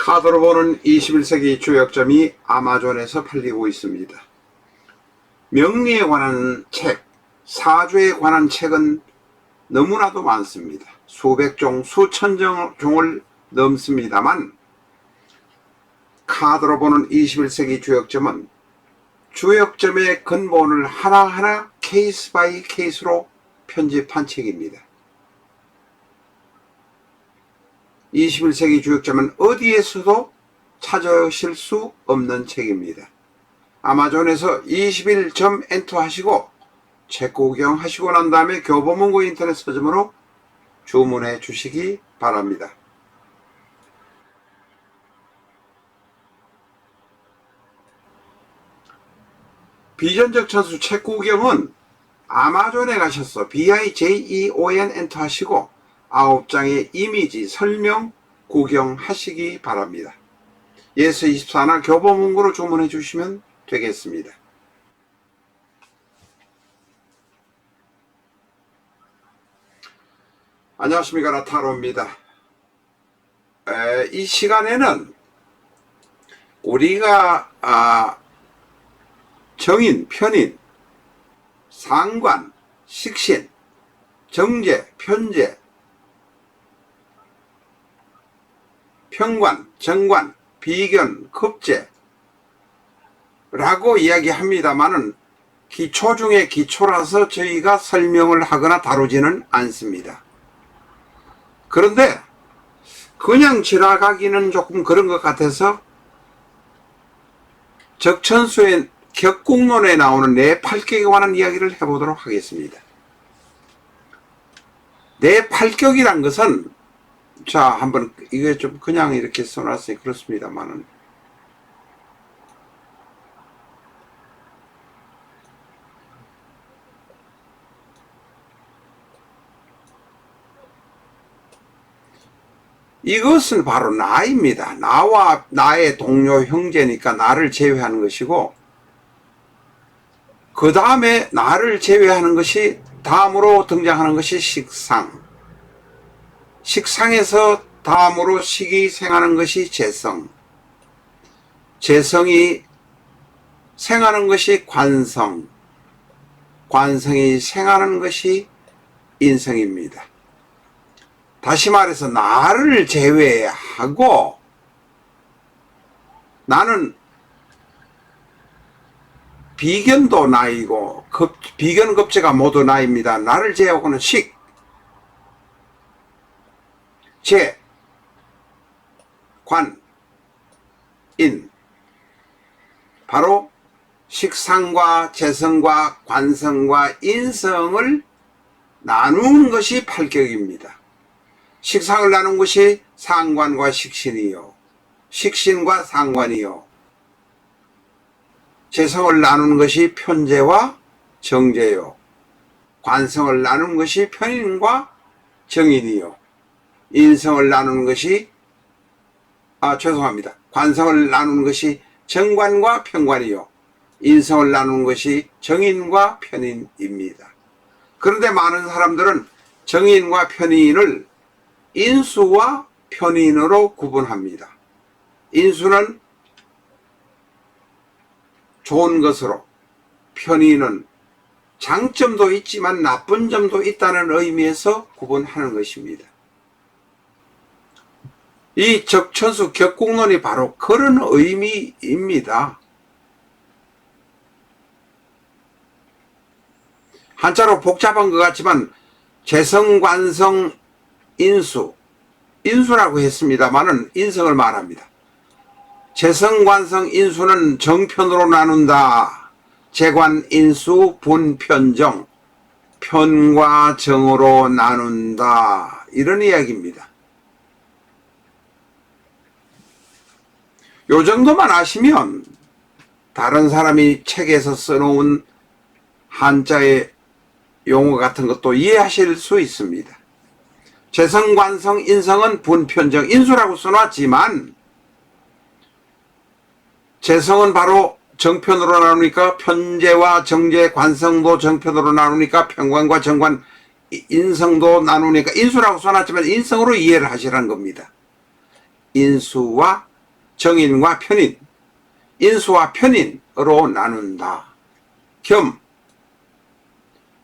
카드로 보는 21세기 주역점이 아마존에서 팔리고 있습니다. 명리에 관한 책, 사주에 관한 책은 너무나도 많습니다. 수백 종, 수천 종- 종을 넘습니다만 카드로 보는 21세기 주역점은 주역점의 근본을 하나하나 케이스 바이 케이스로 편집한 책입니다. 21세기 주역점은 어디에서도 찾으실 수 없는 책입니다. 아마존에서 21점 엔터 하시고 책 구경하시고 난 다음에 교보문고 인터넷 서점으로 주문해 주시기 바랍니다. 비전적 천수 책 구경은 아마존에 가셔서 B-I-J-E-O-N 엔터 하시고 아홉 장의 이미지 설명 구경하시기 바랍니다. 예스 24나 교보문고로 주문해 주시면 되겠습니다. 안녕하십니까 나타로입니다. 에, 이 시간에는 우리가 아, 정인, 편인, 상관, 식신, 정제, 편제, 평관, 정관, 비견, 급제 라고 이야기합니다만은 기초 중에 기초라서 저희가 설명을 하거나 다루지는 않습니다. 그런데 그냥 지나가기는 조금 그런 것 같아서 적천수의 격국론에 나오는 내 팔격에 관한 이야기를 해보도록 하겠습니다. 내 팔격이란 것은 자 한번 이게 좀 그냥 이렇게 써놨으니 그렇습니다만은 이것은 바로 나입니다. 나와 나의 동료 형제니까 나를 제외하는 것이고 그 다음에 나를 제외하는 것이 다음으로 등장하는 것이 식상. 식상에서 다음으로 식이 생하는 것이 재성. 재성이 생하는 것이 관성. 관성이 생하는 것이 인성입니다. 다시 말해서 나를 제외하고 나는 비견도 나이고 급, 비견 급제가 모두 나입니다. 나를 제외하고는 식, 제, 관, 인 바로 식상과 재성과 관성과 인성을 나누는 것이 팔격입니다. 식상을 나눈 것이 상관과 식신이요. 식신과 상관이요. 재성을 나누는 것이 편재와 정재요. 관성을 나누는 것이 편인과 정인이요. 인성을 나누는 것이 아 죄송합니다. 관성을 나누는 것이 정관과 편관이요. 인성을 나누는 것이 정인과 편인입니다. 그런데 많은 사람들은 정인과 편인을 인수와 편인으로 구분합니다. 인수는 좋은 것으로, 편인은 장점도 있지만 나쁜 점도 있다는 의미에서 구분하는 것입니다. 이 적천수 격국론이 바로 그런 의미입니다. 한자로 복잡한 것 같지만 재성관성 인수 인수라고 했습니다만은 인성을 말합니다. 재성관성 인수는 정편으로 나눈다. 재관 인수 분편정 편과 정으로 나눈다. 이런 이야기입니다. 요 정도만 아시면 다른 사람이 책에서 써놓은 한자의 용어 같은 것도 이해하실 수 있습니다. 재성 관성 인성은 분편정 인수라고 써놨지만 재성은 바로 정편으로 나누니까 편재와 정재 관성도 정편으로 나누니까 편관과 정관 인성도 나누니까 인수라고 써놨지만 인성으로 이해를 하시라는 겁니다. 인수와 정인과 편인, 인수와 편인으로 나눈다. 겸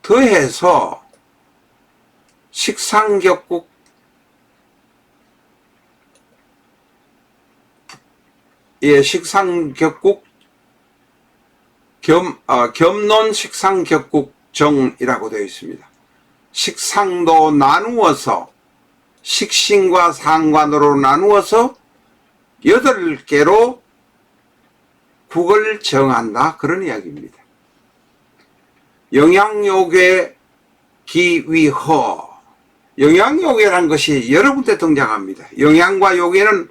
더해서 식상격국 예, 식상격국 겸, 어, 겸론 식상격국 정이라고 되어 있습니다. 식상도 나누어서 식신과 상관으로 나누어서 여덟 개로 국을 정한다. 그런 이야기입니다. 영양요괴 기위허. 영양요괴란 것이 여러 군데 등장합니다. 영양과 요괴는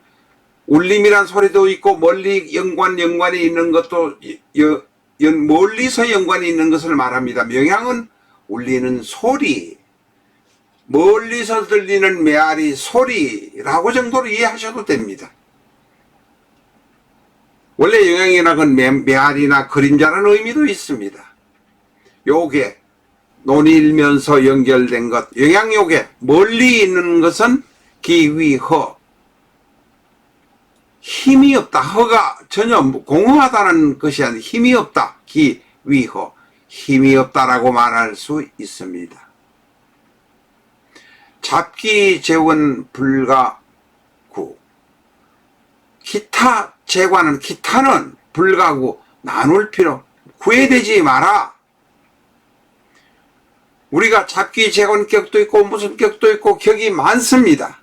울림이란 소리도 있고 멀리 연관 연관이 있는 것도 여, 연, 멀리서 연관이 있는 것을 말합니다. 명향은 울리는 소리, 멀리서 들리는 메아리 소리라고 정도로 이해하셔도 됩니다. 원래 영향이라는 메, 메아리나 그림자라는 의미도 있습니다. 요게 논일면서 연결된 것, 영향요게 멀리 있는 것은 기위허 힘이 없다. 허가 전혀 공허하다는 것이 아니라 힘이 없다. 기, 위허. 힘이 없다라고 말할 수 있습니다. 잡기 재원 불가 구. 기타 재관은 기타는 불가구 나눌 필요 구애되지 마라. 우리가 잡기 재관격도 있고 무슨 격도 있고 격이 많습니다.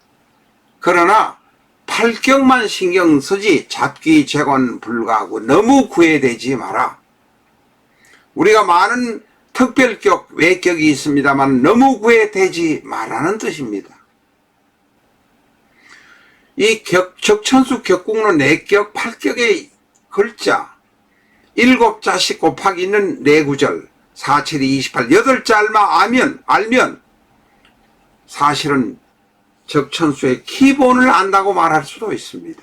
그러나 팔격만 신경 쓰지 잡기 재건 불가하고 너무 구애되지 마라. 우리가 많은 특별격, 외격이 있습니다만 너무 구애되지 마라는 뜻입니다. 이 격, 적천수 격국로 내격, 팔격의 글자, 일곱 자씩 곱하기 있는 내구절, 4, 7, 2, 28, 여덟 자알마 알면, 알면, 사실은 적천수의 기본을 안다고 말할 수도 있습니다.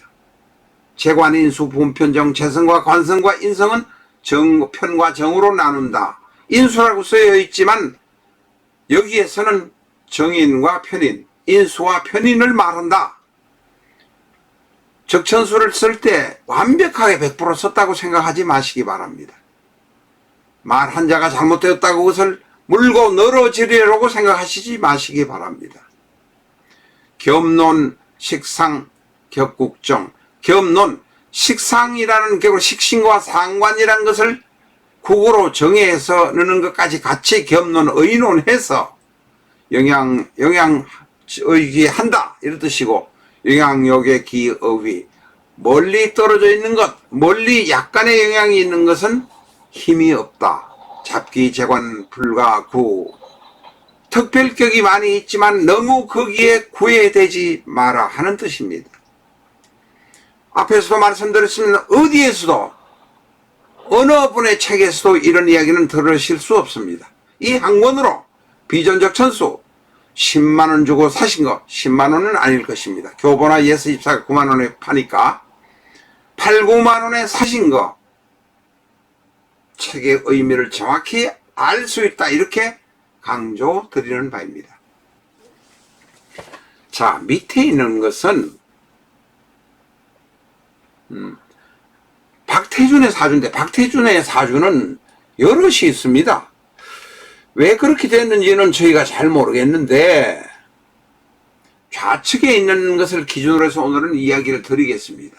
재관인수, 분편정, 재성과 관성과 인성은 정, 편과 정으로 나눈다. 인수라고 쓰여 있지만 여기에서는 정인과 편인, 인수와 편인을 말한다. 적천수를 쓸 때 완벽하게 100% 썼다고 생각하지 마시기 바랍니다. 말 한자가 잘못되었다고 그것을 물고 늘어지려고 생각하시지 마시기 바랍니다. 겸론, 식상, 격국정, 겸론, 식상이라는 격으로 식신과 상관이라는 것을 국으로 정해서 넣는 것까지 같이 겸론, 의논해서 영양, 영양, 의기한다. 이런 뜻이고, 영양역의 기의위, 멀리 떨어져 있는 것, 멀리 약간의 영향이 있는 것은 힘이 없다. 잡기, 재관, 불가, 구, 특별격이 많이 있지만 너무 거기에 구애되지 마라 하는 뜻입니다. 앞에서도 말씀드렸습니다. 어디에서도 어느 분의 책에서도 이런 이야기는 들으실 수 없습니다. 이 학문으로 비전적 천수 10만원 주고 사신 거 10만원은 아닐 것입니다. 교보나 예스집사가 9만원에 파니까 8, 9만원에 사신 거 책의 의미를 정확히 알 수 있다 이렇게 강조 드리는 바입니다. 자, 밑에 있는 것은 음, 박태준의 사주인데 박태준의 사주는 여럿이 있습니다. 왜 그렇게 됐는지는 저희가 잘 모르겠는데 좌측에 있는 것을 기준으로 해서 오늘은 이야기를 드리겠습니다.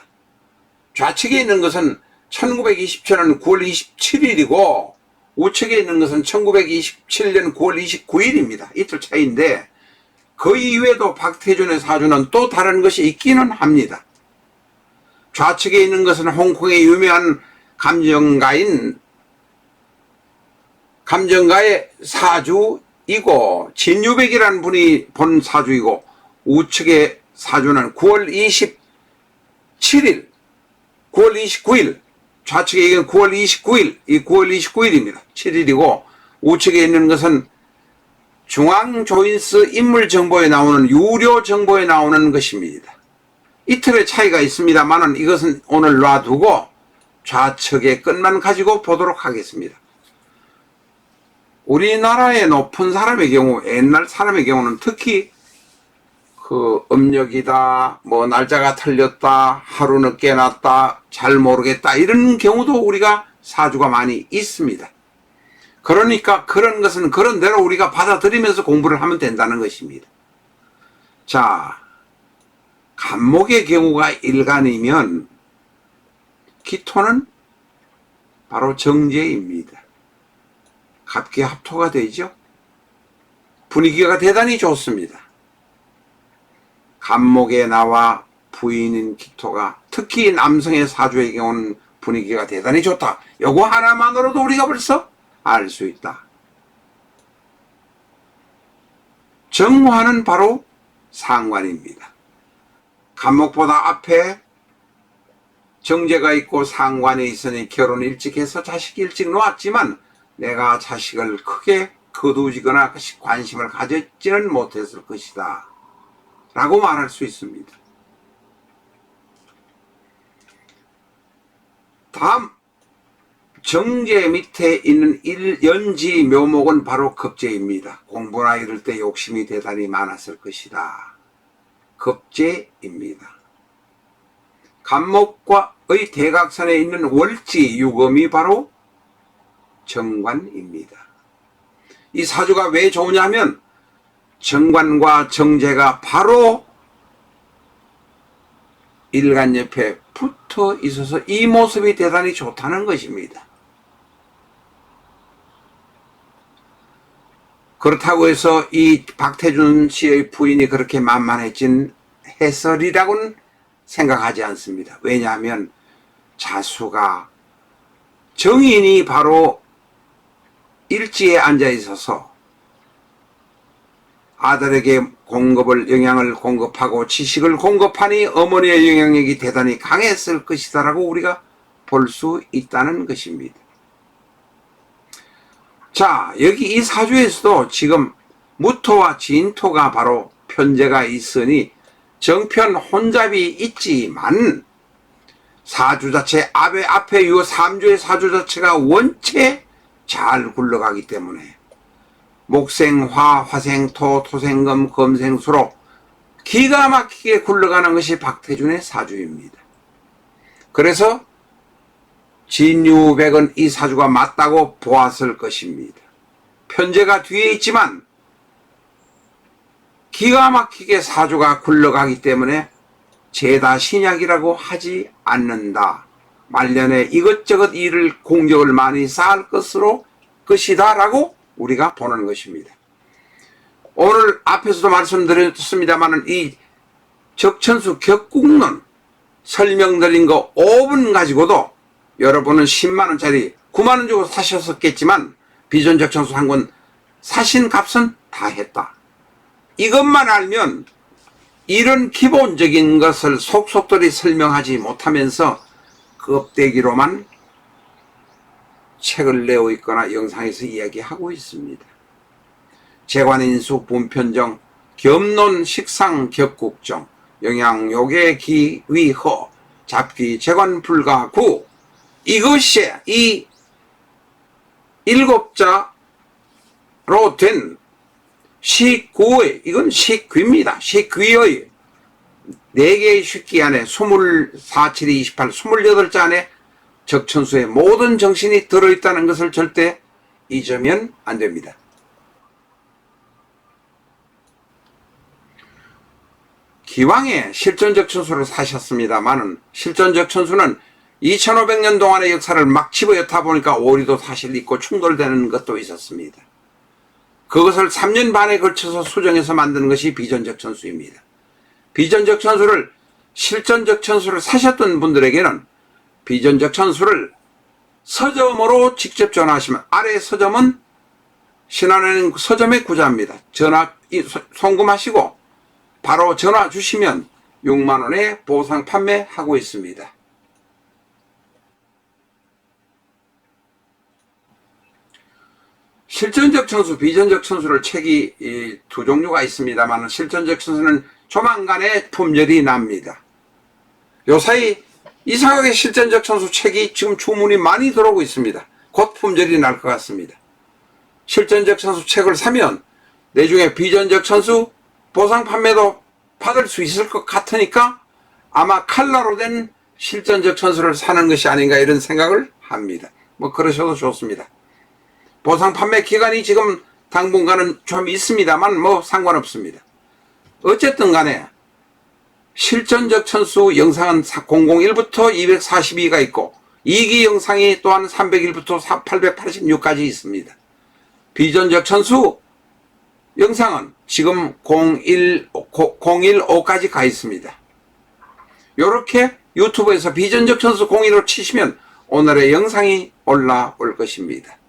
좌측에 있는 것은 1927년 9월 27일이고 우측에 있는 것은 1927년 9월 29일입니다. 이틀 차이인데 그 이외에도 박태준의 사주는 또 다른 것이 있기는 합니다. 좌측에 있는 것은 홍콩의 유명한 감정가인 감정가의 사주이고 진유백이라는 분이 본 사주이고 우측의 사주는 9월 27일 9월 29일 좌측에 있는 9월 29일, 이 9월 29일입니다. 7일이고 우측에 있는 것은 중앙조인스 인물정보에 나오는 유료 정보에 나오는 것입니다. 이틀의 차이가 있습니다만은 이것은 오늘 놔두고 좌측의 끝만 가지고 보도록 하겠습니다. 우리나라의 높은 사람의 경우, 옛날 사람의 경우는 특히 그 음력이다, 뭐 날짜가 틀렸다, 하루 늦게 났다, 잘 모르겠다 이런 경우도 우리가 사주가 많이 있습니다. 그러니까 그런 것은 그런 대로 우리가 받아들이면서 공부를 하면 된다는 것입니다. 자, 간목의 경우가 일간이면 기토는 바로 정제입니다. 갑기 합토가 되죠. 분위기가 대단히 좋습니다. 간목에 나와 부인인 기토가 특히 남성의 사주의 경우는 분위기가 대단히 좋다. 요거 하나만으로도 우리가 벌써 알 수 있다. 정화는 바로 상관입니다. 간목보다 앞에 정제가 있고 상관이 있으니 결혼 일찍 해서 자식 일찍 놓았지만 내가 자식을 크게 거두지거나 관심을 가졌지는 못했을 것이다. 라고 말할 수 있습니다. 다음 정제 밑에 있는 일 연지 묘목은 바로 급제입니다. 공부나 이럴 때 욕심이 대단히 많았을 것이다. 급제입니다. 간목과의 대각선에 있는 월지 유금이 바로 정관입니다. 이 사주가 왜 좋으냐면 정관과 정제가 바로 일간 옆에 붙어 있어서 이 모습이 대단히 좋다는 것입니다. 그렇다고 해서 이 박태준 씨의 부인이 그렇게 만만해진 해설이라고는 생각하지 않습니다. 왜냐하면 자수가 정인이 바로 일지에 앉아 있어서 아들에게 공급을 영향을 공급하고 지식을 공급하니 어머니의 영향력이 대단히 강했을 것이다라고 우리가 볼 수 있다는 것입니다. 자, 여기 이 사주에서도 지금 무토와 진토가 바로 편제가 있으니 정편 혼잡이 있지만 사주 자체 앞에 앞에 요 삼주의 사주 자체가 원체 잘 굴러가기 때문에 목생화, 화생토, 토생금, 금생수로 기가 막히게 굴러가는 것이 박태준의 사주입니다. 그래서 진유백은 이 사주가 맞다고 보았을 것입니다. 편제가 뒤에 있지만 기가 막히게 사주가 굴러가기 때문에 죄다 신약이라고 하지 않는다. 말년에 이것저것 일을 공격을 많이 쌓을 것으로 것이다라고 우리가 보는 것입니다. 오늘 앞에서도 말씀드렸습니다만은 이 적천수 격국론 설명드린 거 5분 가지고도 여러분은 10만 원짜리 9만 원 주고 사셨었겠지만 비전 적천수 한 권 사신 값은 다 했다. 이것만 알면 이런 기본적인 것을 속속들이 설명하지 못하면서 껍데기로만 책을 내고 있거나 영상에서 이야기하고 있습니다. 재관인수 분편정 겸론 식상 격국정 영양요계 기위허 잡기 재관 불가 구 이것이 이 일곱 자로 된 식구의 이건 식귀입니다. 식귀의 네 개의 식기 안에 24, 7, 28, 28자 안에 적천수의 모든 정신이 들어있다는 것을 절대 잊으면 안 됩니다. 기왕에 실전적 천수를 사셨습니다만은 실전적 천수는 2500년 동안의 역사를 막 집어였다 보니까 오리도 사실 있고 충돌되는 것도 있었습니다. 그것을 3년 반에 걸쳐서 수정해서 만드는 것이 비전적 천수입니다. 비전적 천수를 실전적 천수를 사셨던 분들에게는 비전적 천수를 서점으로 직접 전화하시면 아래 서점은 신안에는 서점의 구자입니다. 전화 송금하시고 바로 전화 주시면 6만 원에 보상 판매하고 있습니다. 실전적 천수, 비전적 천수를 책이 두 종류가 있습니다만 실전적 천수는 조만간에 품절이 납니다. 요사이 이상하게 실전적 천수 책이 지금 주문이 많이 들어오고 있습니다. 곧 품절이 날 것 같습니다. 실전적 천수 책을 사면 내중에 비전적 천수 보상 판매도 받을 수 있을 것 같으니까 아마 칼라로 된 실전적 천수를 사는 것이 아닌가 이런 생각을 합니다. 뭐 그러셔도 좋습니다. 보상 판매 기간이 지금 당분간은 좀 있습니다만 뭐 상관없습니다. 어쨌든 간에 실전적 천수 영상은 001부터 242가 있고 2기 영상이 또한 301부터 886까지 있습니다. 비전적 천수 영상은 지금 01, 015까지 가 있습니다. 이렇게 유튜브에서 비전적 천수 01로 치시면 오늘의 영상이 올라올 것입니다.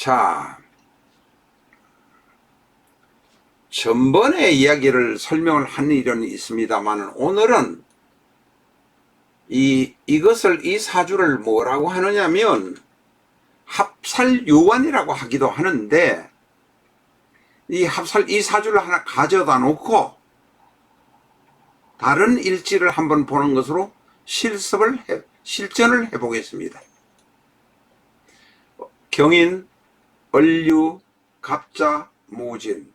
자, 전번에 이야기를 설명을 한 일은 있습니다만 오늘은 이 이것을 이 사주를 뭐라고 하느냐면 합살 요관이라고 하기도 하는데 이 합살 이 사주를 하나 가져다 놓고 다른 일지를 한번 보는 것으로 실습을 해, 실전을 해보겠습니다. 경인, 을류, 갑자, 모진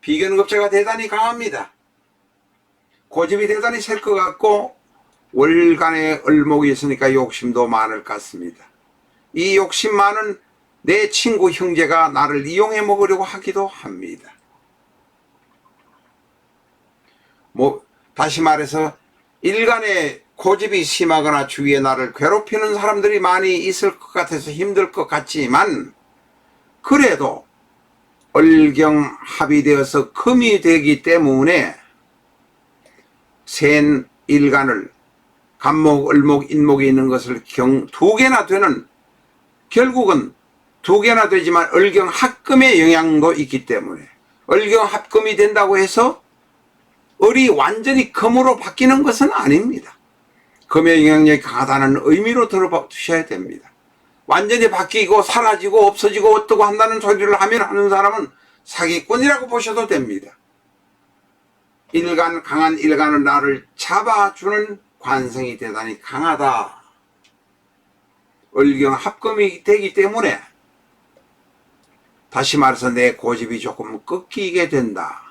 비견급자가 대단히 강합니다. 고집이 대단히 셀 것 같고 월간에 을목이 있으니까 욕심도 많을 것 같습니다. 이 욕심 많은 내 친구 형제가 나를 이용해 먹으려고 하기도 합니다. 뭐 다시 말해서 일간에 고집이 심하거나 주위에 나를 괴롭히는 사람들이 많이 있을 것 같아서 힘들 것 같지만 그래도 을경 합의되어서 금이 되기 때문에 센 일간을 간목, 을목, 인목이 있는 것을 경 두 개나 되는 결국은 두 개나 되지만 을경 합금의 영향도 있기 때문에 을경 합금이 된다고 해서 을이 완전히 금으로 바뀌는 것은 아닙니다. 금의 영향력이 강하다는 의미로 들어주셔야 됩니다. 완전히 바뀌고 사라지고 없어지고 어떠고 한다는 소리를 하면 하는 사람은 사기꾼이라고 보셔도 됩니다. 일간 강한 일간은 나를 잡아주는 관성이 대단히 강하다. 을경 합금이 되기 때문에 다시 말해서 내 고집이 조금 꺾이게 된다.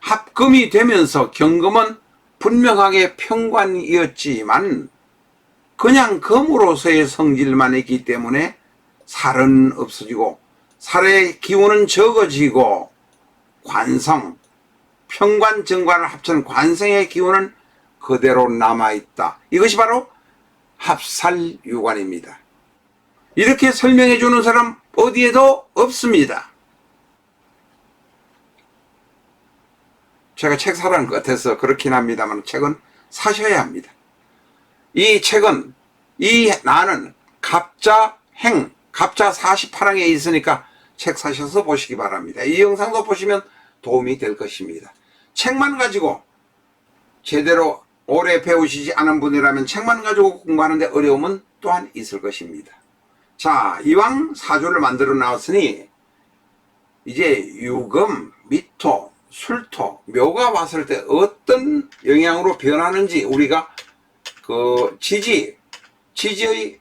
합금이 되면서 경금은 분명하게 평관이었지만 그냥 금으로서의 성질만 있기 때문에 살은 없어지고 살의 기운은 적어지고 관성, 평관, 정관을 합친 관성의 기운은 그대로 남아있다. 이것이 바로 합살유관입니다. 이렇게 설명해 주는 사람 어디에도 없습니다. 제가 책 사라는 것 같아서 그렇긴 합니다만 책은 사셔야 합니다. 이 책은 이 나는 갑자 행, 갑자 48항에 있으니까 책 사셔서 보시기 바랍니다. 이 영상도 보시면 도움이 될 것입니다. 책만 가지고 제대로 오래 배우시지 않은 분이라면 책만 가지고 공부하는데 어려움은 또한 있을 것입니다. 자, 이왕 사조를 만들어 나왔으니 이제 유금, 미토, 술토, 묘가 왔을 때 어떤 영향으로 변하는지 우리가 그 지지, 지지의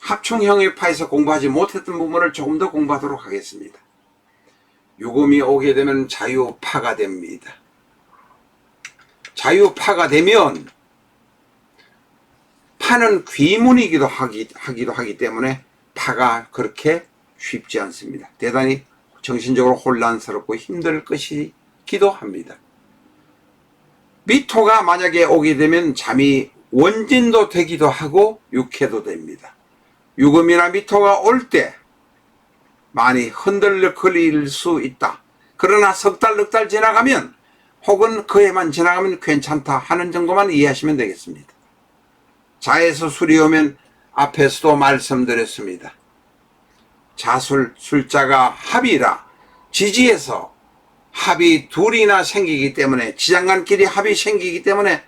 합충형의 파에서 공부하지 못했던 부분을 조금 더 공부하도록 하겠습니다. 유금이 오게 되면 자유파가 됩니다. 자유파가 되면 파는 귀문이기도 하기, 하기도 하기 때문에 파가 그렇게 쉽지 않습니다. 대단히 정신적으로 혼란스럽고 힘들 것이기도 합니다. 미토가 만약에 오게 되면 잠이 원진도 되기도 하고 육해도 됩니다. 유금이나 미토가 올 때 많이 흔들거릴 수 있다. 그러나 석 달, 넉 달 지나가면 혹은 그 해만 지나가면 괜찮다 하는 정도만 이해하시면 되겠습니다. 자에서 술이 오면 앞에서도 말씀드렸습니다. 자술, 술자가 합이라 지지에서 합이 둘이나 생기기 때문에 지장간끼리 합이 생기기 때문에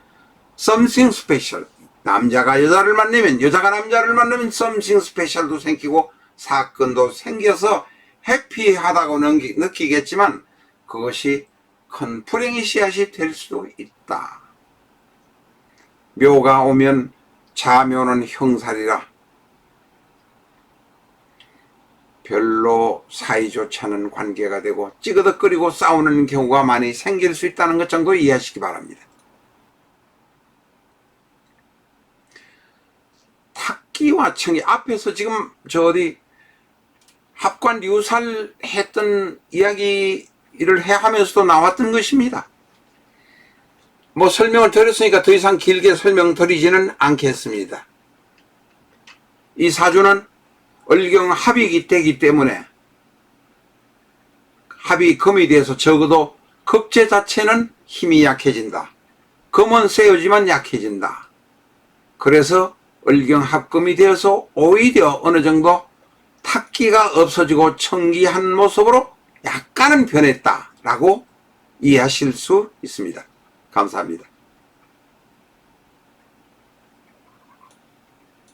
something special 남자가 여자를 만나면 여자가 남자를 만나면 something special도 생기고 사건도 생겨서 해피하다고 느끼겠지만 그것이 큰 불행의 씨앗이 될 수도 있다. 묘가 오면 자묘는 형살이라 별로 사이좋지 않은 관계가 되고 찌그덕거리고 싸우는 경우가 많이 생길 수 있다는 것 정도 이해하시기 바랍니다. 탁기와 청기 앞에서 지금 저 어디 합관 유살했던 이야기를 해 하면서도 나왔던 것입니다. 뭐 설명을 드렸으니까 더 이상 길게 설명 드리지는 않겠습니다. 이 사주는 을경 합이 되기 때문에 합이 금이 돼서 적어도 급제 자체는 힘이 약해진다. 금은 세우지만 약해진다. 그래서 을경 합금이 되어서 오히려 어느 정도 탁기가 없어지고 청기한 모습으로 약간은 변했다라고 이해하실 수 있습니다. 감사합니다.